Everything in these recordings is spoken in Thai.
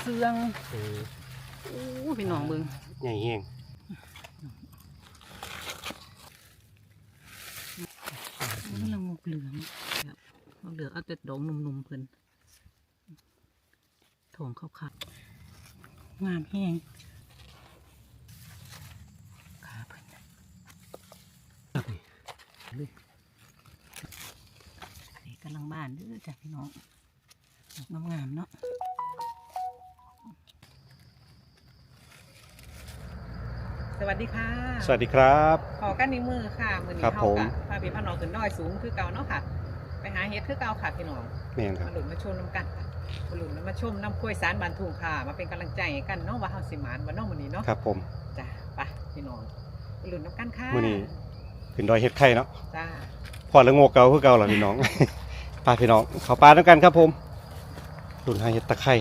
เสืองเออโอ้พี่น้องเบิ่งใหญ่แห้งมันละงกเหลืองแบบงกเหลืองเอาแต่ดอกหนุ่มๆเพิ่นทองขาวๆงามแห้งขาเพิ่นครับนี่อันนี้กำลังบ้านเด้อจ้ะพี่น้องงามงามๆเนาะ สวัสดีค่ะ สวัสดีครับ ขอกันในมือค่ะมือนี้ครับเท่าผม กับพาพี่พ่อน้องขึ้นดอยสูงคือเก่าเนาะค่ะ ไปหาเฮ็ดคือเก่าค่ะพี่น้องแม่นครัมาบ หลุนมาชมน้ำกันค่ะมาหลุนมาชมน้ำกล้วยสารบานทุ่งค่ะ มาเป็นกำลังใจให้กันเนาะว่าเฮาสิหมานว่าน้องมื้อนี้เนาะครับผม จ้าไปพี่น้องมาหลุนน้ำกันค่ะมื้อนี้ ขึ้นดอยเฮ็ดไข่เนาะจ้าพอละโงกเก่าคือเก่าล่ะพี่น้อง พาพี่น้องเข้าป่าด้วยกันครับผมรุ่นหาเฮ็ดตะไคร้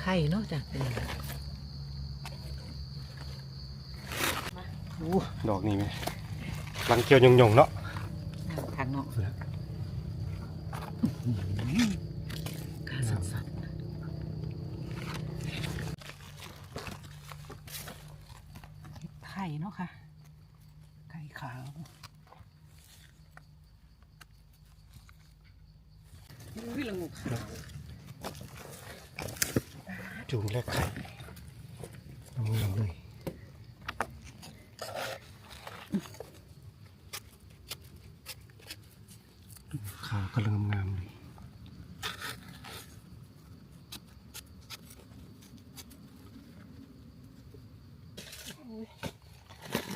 ไข่ เนาะจ้ะเป็นไงอู้ดอกนี้แม่รังเกียวยงๆเนาะน้ำทางเนาะกาสันสันไข่เนาะค่ะ ไข่ขาวอุ้ยละงูขาว จูงแรกไข่งามๆเลยขาวกำลังงามๆเลย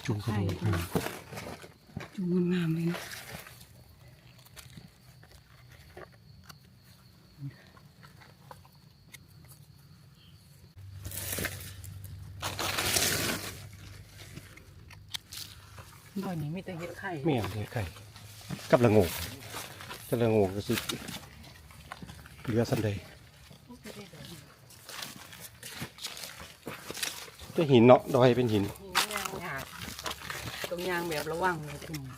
จูงกระดูกงาม จุงงามๆเลยนะ ตอนนี้มีแต่เห็ดไข่เมี่ยงเฮ็ดไข่กับละโงกแต่ละโงกก็สิเหลือสันใดจะหินเนาะดอยเป็นหินหินยางหยาดตรงยางแบบระวังเลยพี่น้อง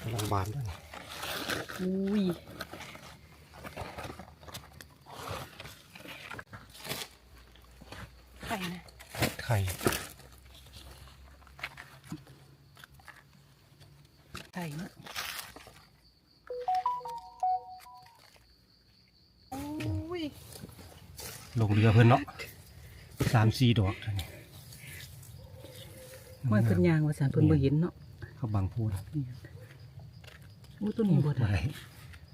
กำลังบานด้วยนะอุ้ยไข่นะ ไข่ ไข่นะอุ้ยลงเรือเพิ่นเนาะสามสี่ดอกเท่านี้มันเป็นยางว่าสันเพิ่นบ่เห็นเนาะเขาบังพูดอู้ตัวนี้บ่ได้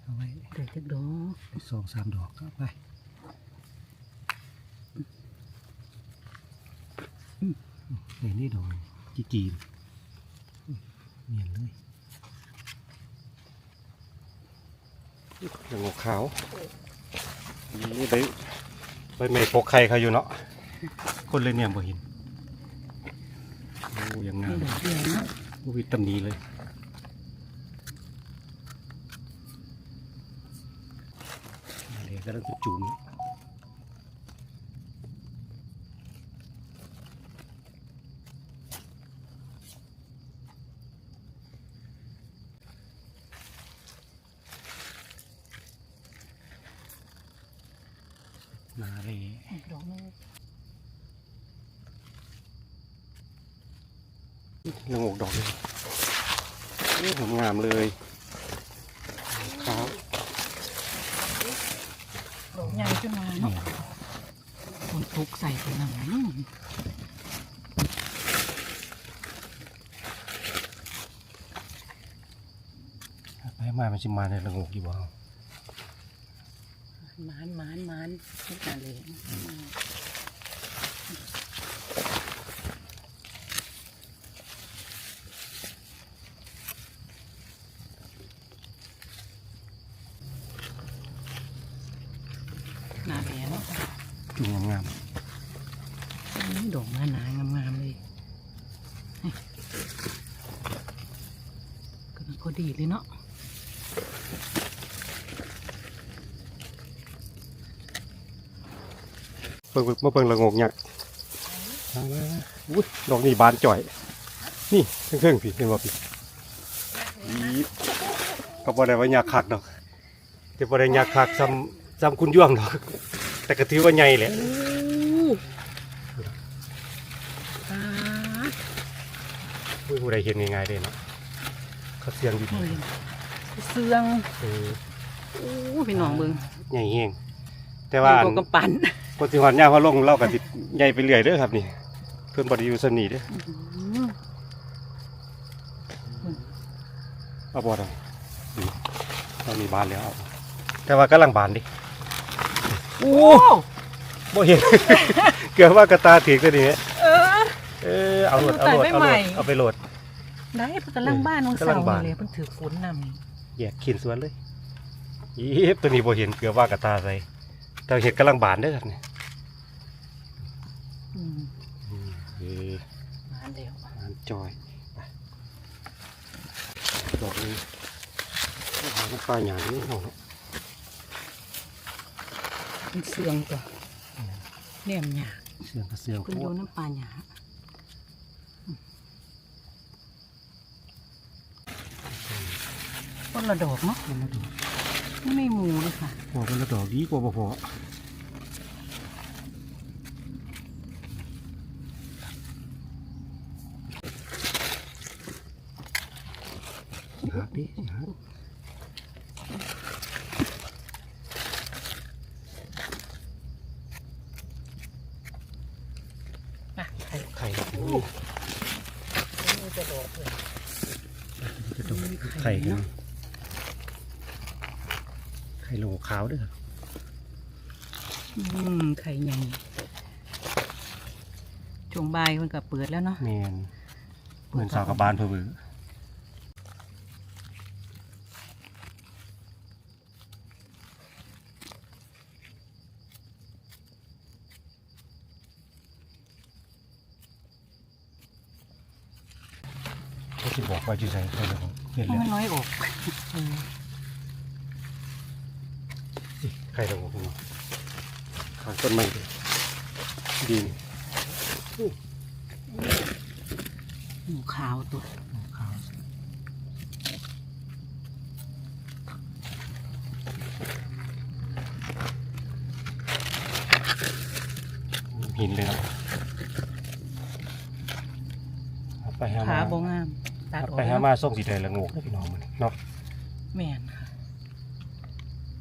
เอาไว้แต่จักดอกสองสามดอกก็ไปนี่นี่ดอกจีจีนเนียนเลย ยังงกขาวนี่ไปไปไม่พกไข่เขาอยู่เนาะคนเลยเนี่ยบ่เห็นโอ้ยังงานี่มดอกใหญ่เนาะโอ้ยตำหนี้เลยนี่เลยกำลังจะจูนนาเลยอีดอกนึงละงกดอกเลยนี่ผมงามเลยขาวดอกใหญ่ขึ้นมาเนาะคนทุกใส่ตัวนั้นอื้อไปมามันจะมาในละงกอยู่บ่ห มานหมานหมานทุกอย่างเลยหน้าแผลเนาะจุงงามนี่ดอกหนาหนางามๆเลยนี่ก็มันก็ดีเลยเนาะ ๆเบิ่งเบิ่งมาเบิ่งละงกยักษ์มามามาอุ้ยดอกนี้บานจ่อย นี่เครื่องๆพี่เห็นบ่พี่อีก็บ่ได้ว่ายักษ์คักดอกแต่บ่ได้ยักษ์คักซ้จำคุณย่วงดอกแต่ก็ถือว่าใหญ่แหละอ่าผู้ผู้ใดเห็นง่ายๆเลยเนาะเขาเสียงอยู่ดีโอ้ยเสื่องเออโอ้พี่น้องเบิ่งใหญ่แห้งแต่ว่าอยู่กับปั่น คนที่หอดหญ้าพอลงเล่ากับสิใหญ่ไปเรื่อยเด้อครับนี่ เพิ่นบ่ได้อยู่สนีเด้ออื้อเอาบ่ได้นี่เรามีบานแล้วเอาแต่ว่ากำลังบานดิโอ้บ่เห็น เกือบว่ากระตาถีกตัวนี้เออ เออเอาโหลดเอาโหลดตัดไม่เอาใหโหลม่ดเอาไปโหลดได้เพิ่นกำลังบ้านน้องกำลัสางวบ้านนี่เลยเพิ่นถือฝนนำแยกขินสวนเลยอีบตัวนี้บ่เห็นเกือบว่ากระตาใส่แต่เห็ดกำลังบานเด้อครับนี่อืม อืมเออ มาแล้ว น้ำ จอยไปดอกนี้เอาน้ำปลาหยานี่เอาเนาะมันเสื่องตัวเนี่ยมันหยาเสียงกระเสียงเพิ่นโคโยตนรน้ำปลาหยาต้นละดอกเนาะไม่หมูเลยค่ะพอเป็นละดอกดีกว่าบ่พอ ดิหักอะไข่ไข่ดอกนี้นี่จะดอกเลยจะดอกมีไข่ไข่กันเนาะไข่โหลขาวเด้วยอืมไข่ใหญ่ช่วงบ่ายมันก็เปิดแล้วเนาะแมนเหมือนสาวกับบานเพอ เบือก็ที่ใส่ไข่ดอกเห็นแล้วมันน้อยออกเออนี่ไข่ดอกคุณขางต้นไม้ดีหมูขาวตัวขาวหินเลยเนาะเอไปหาขามาบงาม ตัดออกไปหาแล้วมาส่งสีแดงละงูนะพี่น้องมันเนาะแม่นค่ะ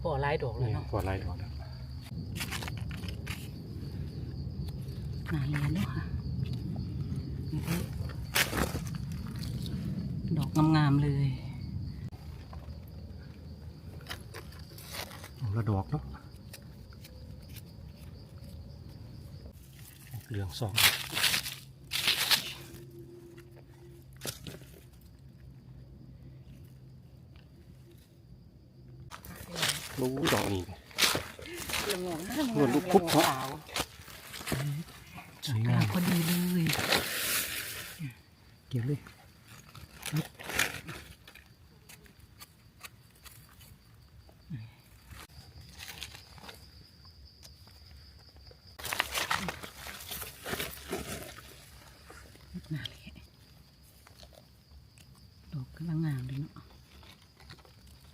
พอหลายดอกเลยนี่เนาะกดไล่ดอกแล้วหนาเรียนเนาะค่ะนี่เด้อดอกงามๆเลยละดอกเนาะเหลืองสอง รู้ดอกนี้นวลลูกคุบเนาะสวยกลางามพอดีเลยเก็บเลยหนาเลยดอกกำลังงามเลยเนาะ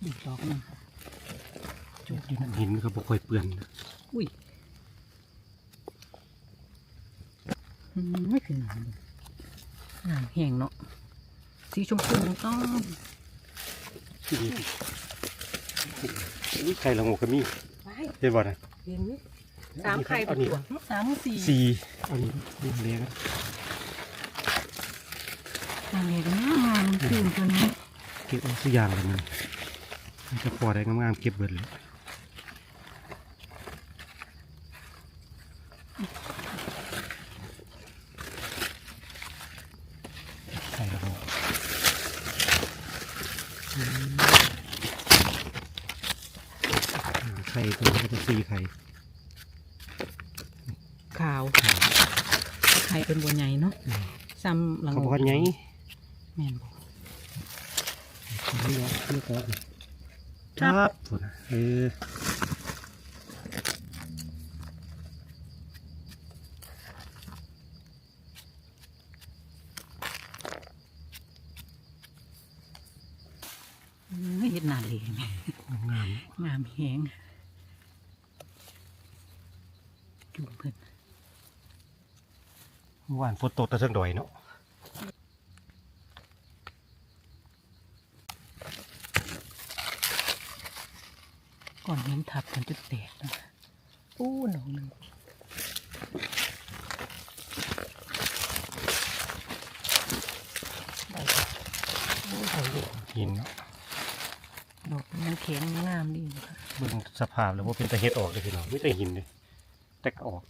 อีกดอกหนึงจุด อยู่นั่นหินก็บ่ค่อยเปื่อนนะอุ้ยอืมไม่คือหนามเลยหนามแห้งเนาะสีชมพูต้องดีอุ้ยไข่ละงูก็มีไปเห็นบ่นะเห็นสามไข่อัเป็นนนี้ตัวสามสี่สี่อันนี้นี่เลี้ยงอันนี้ก็งามคืนตัวนี้เก็บเอาสักอย่างเลยมันมันจะพอได้งามๆเก็บเบิดเลยไข่ละงูอืมไข่ตัวนี้ก็จะสี่ไข่ขาวไข่เป็นบัวใหญ่เนาะซ้ำหลังเขาบอกว่าไงแม่นบอกนี่เนาะนี่ก็ครับฝนเออเอ้ยเห็ดหนาเลยแม่งามงามแหง จุ่มเพิ่นเมื่อวานฝนตกแต่เชิงดอยเนาะก่อนเห็นทับมันจะแตกนะอู้หนองหนึ่งได้ค่ะโอ้ยได้อยู่หินเนาะดอกมันแข็งงามดีอยู่ค่ะเบิ่งสภาพแล้วว่าเป็นตะเฮ็ดออกเลยพี่น้องไม่แต่หินเลยแต่ก็ออก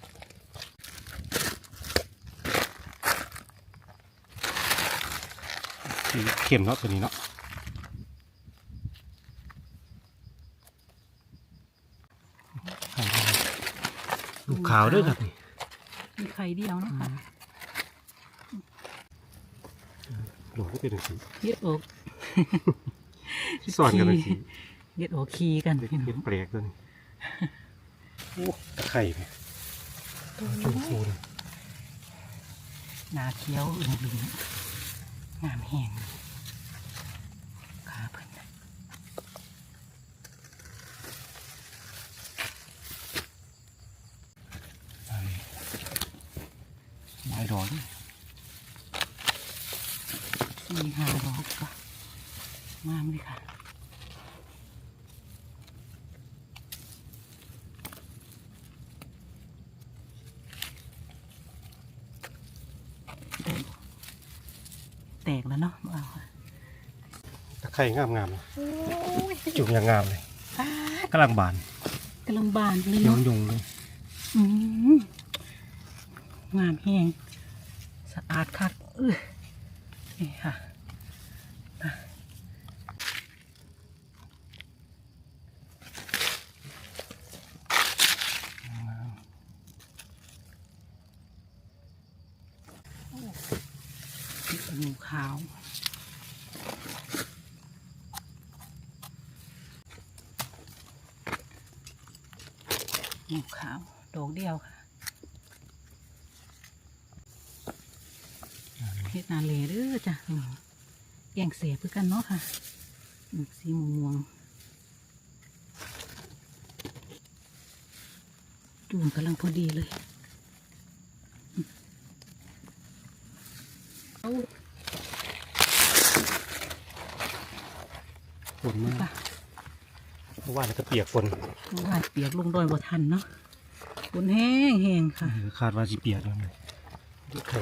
สีเข้มเนาะตัวนี้เนาะไข่แดงลูกขาวด้วยครับนี่มีไข่เดียวเนาะค่ะหลวงก็เป็นสีเย็ดอกที่สอนกันเป็นสีเย็ดอกคีกันเป็นพี่น้เป็อนงแปลกตัวนี้ โอ้ตะไคร่ไห มจุ่มฟูนหนาเคี้ยวอึมลึงงามแห้งขาเพิ่นไอ้ไม้อนี่สี่ห้าดอกก็งามเลยค่ะแตกแล้วเนาะบ่เอาค่ะ ตะ ไคร่งามงามๆเลยจุ่มอย่างงามเลยป้ากำลังบานกำลังบานเลยเขียวเนาะยงเลยอืมงามแห้งสะอาดคักเออนี่ค่ะหมูขาว หมูขาวดอกเดียวค่ะเฮ็ดนาเลเด้อจ้ะอืมแกงเสียเพื่อกันเนาะค่ะอืมสีม่วงๆจูนกำลังพอดีเลยอืมเอาฝนมากป่ะ เพราะว่ามันจะเปียกฝนว่าเปียกลงดอยบ่ทันเนาะฝนแห้งแห้งค่ะเออคาดว่าจะเปียกแล้วเลยตะไคร่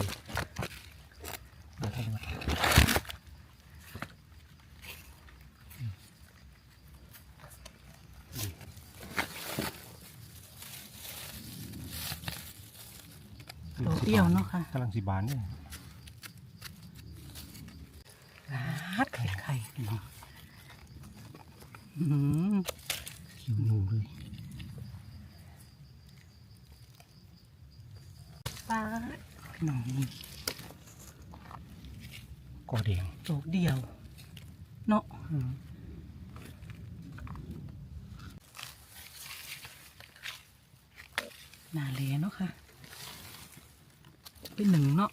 ดอกเดียวเนาะค่ะกำลังสีบานเนี่ยฮัดไข่ไข่พี่น้องอื้อหือ เขียวนูเลย ปาดพี่น้องนี่ กอแดงดอกเดียว เนาะหนาเลเนาะค่ะ เป็นหนึ่งเนาะ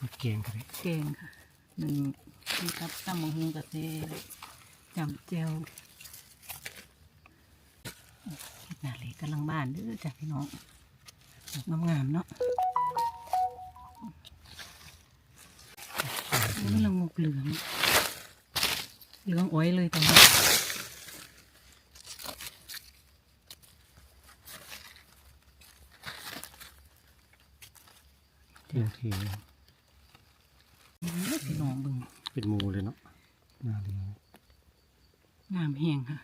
นี่เกงกันเลยแกงค่ะหนึ่งนี่ครับตำมะฮุงกะเทจำเจวเฮ็ดหนาเลกำลังบ้านเด้อจ้ะพี่น้องดอกงามๆเนาะ นี่ละงกเหลืองเหลืองอ้อยเลยตอนนี้เทียงเทียงอื้อพี่น้องเบึงเป็นหมูเลยเนาะน่าเลี้ยงงามแห้งค่ะ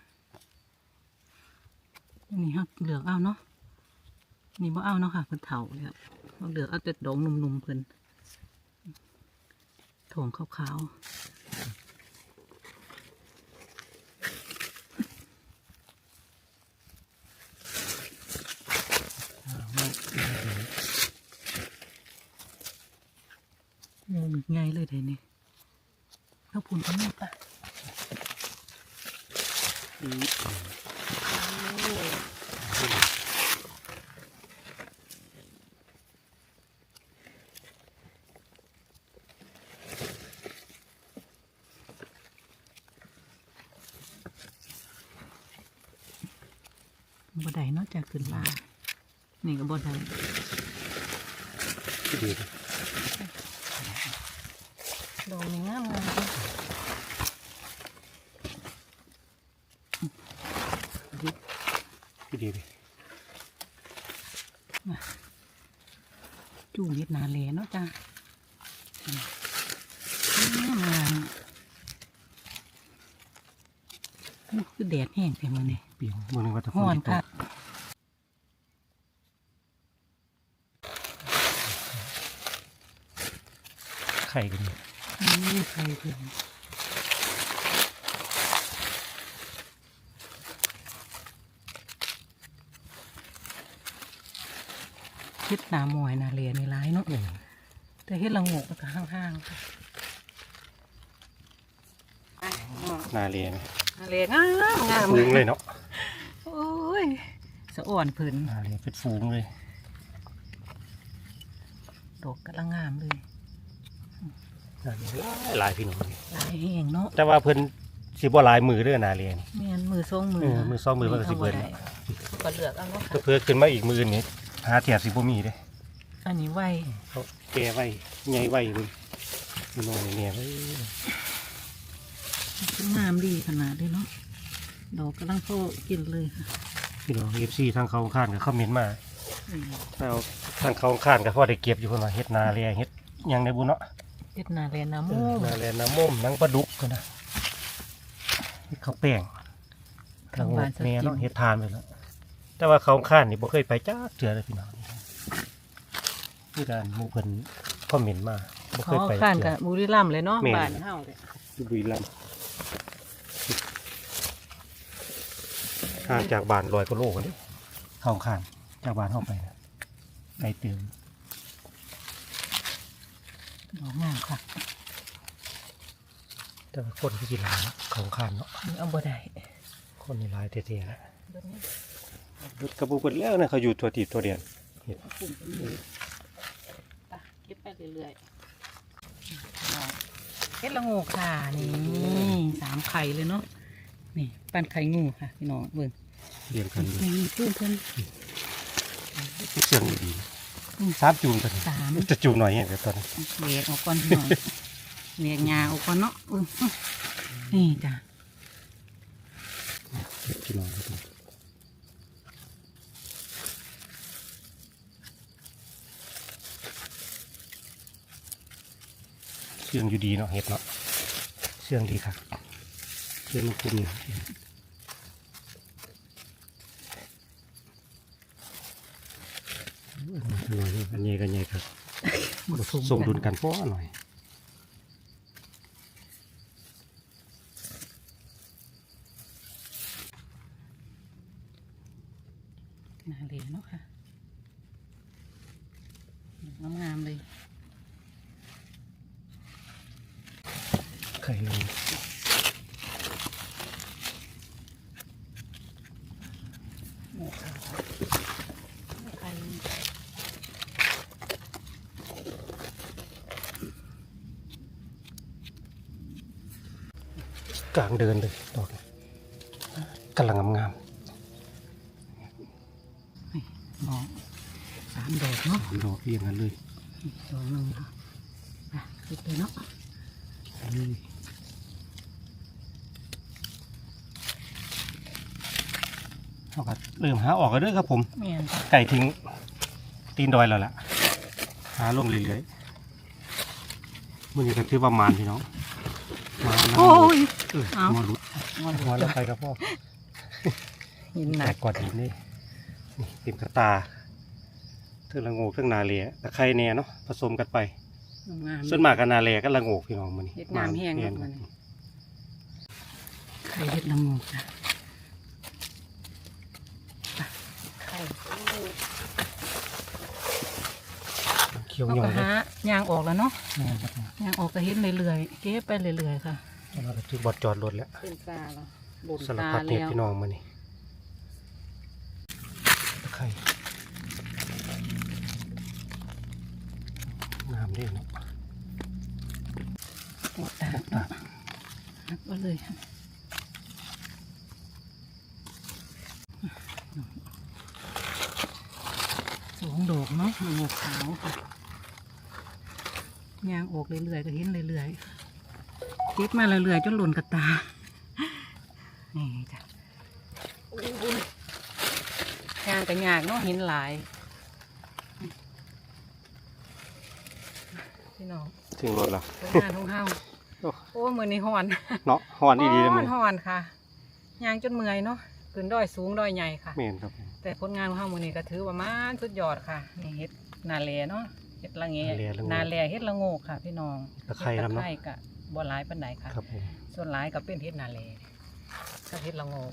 อันนี้ฮะเหลืองเอาเนาะนี่บ่เอาเนาะค่ะเพิ่นเถาแล้วเราเหลือกเอาแต่ดอกหนุ่มๆเพิ่น ถงขาวอ่าไม่ไม่ดีๆงงไงเลยเดี๋ยวนี้ถ้าพุ่นก็มีปะบ่ได้เนอกจากขึ้นลานี่ก็บ่ได้ที่ดีเลยดอกนี่งามงามที่ดีเลยจูงเฮ็ดนาเลเนาะจ้าอืมงามงามอู้คือแดดแห้งแต่มื้อนี้เปลี่ยนเมื่อนึงว่าจะฮ้อนค่ะ ไข่กันนี่ใครเพิ่นเฮ็ดหนาหมอยนาเลนี่ร้ายเนาะเนี่ยแต่เฮ็ดละโงกก็ห่างๆค่ะไปน้องนาเรียนนาเลงามงามฟูงเลยเนาะโอ้ยสะอ่อนเพิ่นนาเรียนเป็นฟูงเลยดอกกำลังงามเลยนาเรียน หลายพี่น้องหลายแห่งเนาะแต่ว่าเพิ่นสิบ่หลายมือเด้อนาเรียนแม่นมือสองมือเออมือสองมือเพิ่นก็สิเบิดอาได้ก็เลือกเอาเนาะก็ค่ะเพื่อขึ้นมาอีกมือนี้หาเทียบสิบ่มีเด้อันนี้ไว้เขาแก่ไว้ใหญ่ไว้เลยพี่น้องเนี่ยไว้ขึ้นงามดีขนาดเลยเนาะดอกกำลังโตกินเลยค่ะพี่น้อง FC ทางเขาข้านก็คอมเมนต์มาอืมเอาทางเขาข้านก็พอได้เก็บอยู่เพิ่นว่าเฮ็ดนาเรียเฮ็ดหยังได้บุญเนาะเฮ็ ดนาเลนาโมนาเรียน้ำม่มหนังปลาดุกก็นะเฮ็ดข้าวแป้งทางหมดแม่เนาะเฮ็ดทานไปแล้วแต่ว่าเขาข้านนี่บ่เคยไปจ้าเถื่อเลยพี่น้องนี่การหมู่เพิ่นคอมเมนต์มาบ่เคเขายไปข้านเถื่กับอบุรีรัมย์เลยเนาะแม่น บ้านเฮาเลยที่บุรีรัมย์ห่างจากบ้านลอยกว่าโลกันดิเขาข้านจากบ้านเข้าไปนะไกลเติม ดอกงามค่ะแต่ว่าคนที่กินหลายเนาะเขาข้านเนาะนี่เอาบ่ได้คนนี่หลายเท่ๆนะเบิ่งนี่รถกระบุกนแล้วนะเขาอยู่ตัวตีตัวเดียนเห็ดปุ่มไปเก็บไปเรื่อยๆเฮ็ดละโงกค่ะนี่สามไข่เลยเนาะนี่ปั้นไข่งูค่ะพี่น้องเบิ่งเรียงกันเลยนี่จุ้มเพิ่นเสียงดีอืมๆ สามจูงกันสาม จะจูงหน่อยเห็นแต่ตอนนี้เลียกออกก่อนพี่น้องเลียกงาออกก่อนเนาะอือนี่จ้ะจูงหน่อยก็ต้องเสียงอยู่ดีเนาะเห็ดเนาะเสียงดีค่ะเสียงมันคุ้มเนี่ยหน่อย อันนี้กันใหญ่ครับหมดส่งดุลกันพ่อหน่อย นาเลียเนาะค่ะงามๆเลย ไข่ลง หมูขาวไข่ กลางเดินเลยดอกนี้กำลังงามดอกสามดอกเนาะๆดอกเรียงกันเลยดอกหนึ่งค่ะอะคิดเลยเนาะเอาก็เริ่มหาออกกันด้วยครับผมแม่นจ้ะไก่ทิ้งตีนดอยแล้วล่ะ หาลงเรื่อยๆมันยังถือว่ามานพี่น้องมาน้ำ โอ้ยเออเอามาลุดงอนหัวแล้วไปครับพ่อหินหแตนักกกอดหินนี่นี่เต็มกระตาเทิงละโงกเทิงนาเลียตะไคร่แน่เนาะผสมกันไปงามส่วนมากกันนาเลียก็ละโงกพี่น้องมันนี่เฮ็ดงามแห้งแห้เนาะงมันไข่เฮ็ดละงูจ้ะอะไข่เขี ยวเขาหย่อก็ยเลยหายางออกแล้วเนาะแม่นครับยางออกก็เห็นเรื่อยๆเก็บไปเรื่อยๆค่ะเราก็ถือบอดจอดรถแล้วเป็นตาแล้วบนสารตาพัดเห็ดแล้วพี่น้องมานี่ตะไคร่งามเด้เนาะปวดตาเนาะหักก็เลยองดอกเนาะหมวกขาวค่ะ ยางออกเรื่อยๆก็เห็นเรื่อยๆติดมาเรื่อยๆจนหล่นกระตา นี่จ้ะอุ้ยยางกันยากเนาะเห็นหลาย พี่น้องถึงรถละผลงานของเฮาโอ้โอ้มือนี้ฮ้อนเนาะหอนอีดีเลยฮ้มึองนฮ้อนค่ะยางจนเมื่อยเนาะขึ้นดอยสูงดอยใหญ่ค่ะเมนครับผมแต่ผลงานของเฮามื้อนี้ก็ถือว่ามันสุดยอดค่ะนี่เฮ็ดนาแลเนาะ เฮ็ดละเงนาแลละโงกนาแลเฮ็ดละโงกค่ะ พี่น้องตะไคร้นำเนาะเฮ็ดตะไคร้ก็บ่หลายปานใดค่ะ ครับผมส่วนหลายก็เป็นเฮ็ดนาแลก็เฮ็ดละโงก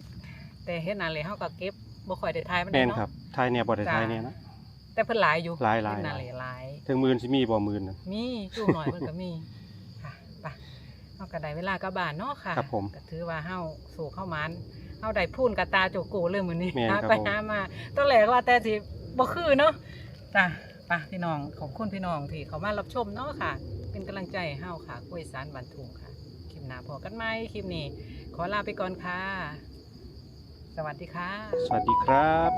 แต่เฮ็ดนาแลเฮาก็เก็บบ่ค่อยได้ทายปานเมใดนเนาะครับทายเนี่ยบ่ได้ทายเนี่ยนะ แต่เพิ่นหลายอยู่หลายหลาย เฮ็ดนาแลหลาย ถึงหมื่นสิมีบ่หมื่นน่ะมีจู้หน่อยเพิ่นก็มีค่ะไปเฮาก็ได้เวลากลับบ้านเนาะค่ะครับผมก็ถือว่าเฮาสู่เข้ามันเฮาได้พูนกับตาโจโกเลยมื้อนี้แม่นหาครับไปผม หามาตอนแรกว่าแต่สิบ่คือเนาะจ้ะ ไปพี่น้องขอบคุณพี่น้องที่เขามารับชมเนาะค่ะ เป็นกำลังใจให้เฮาค่ะกล้วยสารบันทุงค่ะคลิปหน้าพอกันไหมคลิปนี้ ขอลาไปก่อนค่ะ สวัสดีค่ะ สวัสดีครับ